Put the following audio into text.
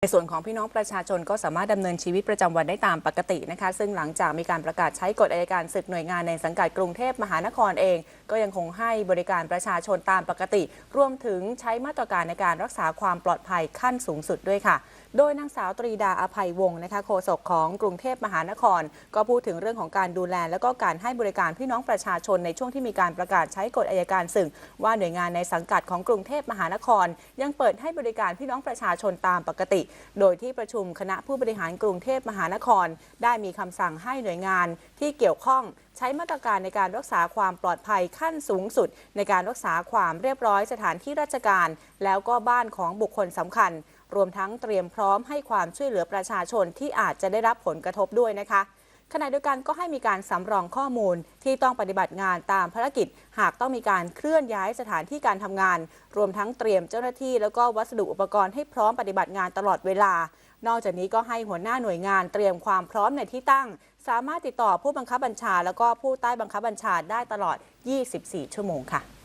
ในส่วนของพี่น้องประชาชนก็สามารถดำเนินชีวิตประจำวันได้ตามปกตินะคะ ซึ่งหลังจากมีการประกาศใช้กฎอายการศึกหน่วยงานในสังกัดกรุงเทพมหานครเอง ก็ยังคงให้บริการประชาชนตามปกติ รวมถึงใช้มาตรการในการรักษาความปลอดภัยขั้นสูงสุดด้วยค่ะ โดยนางสาวตรีดาอภัยวงศ์นะคะโฆษกของกรุงเทพมหานคร ก็พูดถึงเรื่องของการดูแล และก็การให้บริการพี่น้องประชาชนในช่วงที่มีการประกาศใช้กฎอายการศึกว่าหน่วยงานในสังกัดของกรุงเทพมหานคร ยังเปิดให้บริการพี่น้องประชาชนตามปกติโดยที่ประชุมคณะผู้บริหารกรุงเทพมหานคร ได้มีคำสั่งให้หน่วยงานที่เกี่ยวข้องใช้มาตรการในการรักษาความปลอดภัยขั้นสูงสุด ในการรักษาความเรียบร้อยสถานที่ราชการ แล้วก็บ้านของบุคคลสำคัญ รวมทั้งเตรียมพร้อมให้ความช่วยเหลือประชาชนที่อาจจะได้รับผลกระทบด้วยนะคะ ขณะเดียวกันก็ให้มีการสำรองข้อมูลที่ต้องปฏิบัติงานตามภารกิจ หากต้องมีการเคลื่อนย้ายสถานที่การทำงาน รวมทั้งเตรียมเจ้าหน้าที่ แล้วก็วัสดุอุปกรณ์ให้พร้อมปฏิบัติงานตลอดเวลา นอกจากนี้ก็ให้หัวหน้าหน่วยงานเตรียมความพร้อมในที่ตั้ง สามารถติดต่อผู้บังคับบัญชา แล้วก็ผู้ใต้บังคับบัญชาได้ตลอด 24 ชั่วโมงค่ะ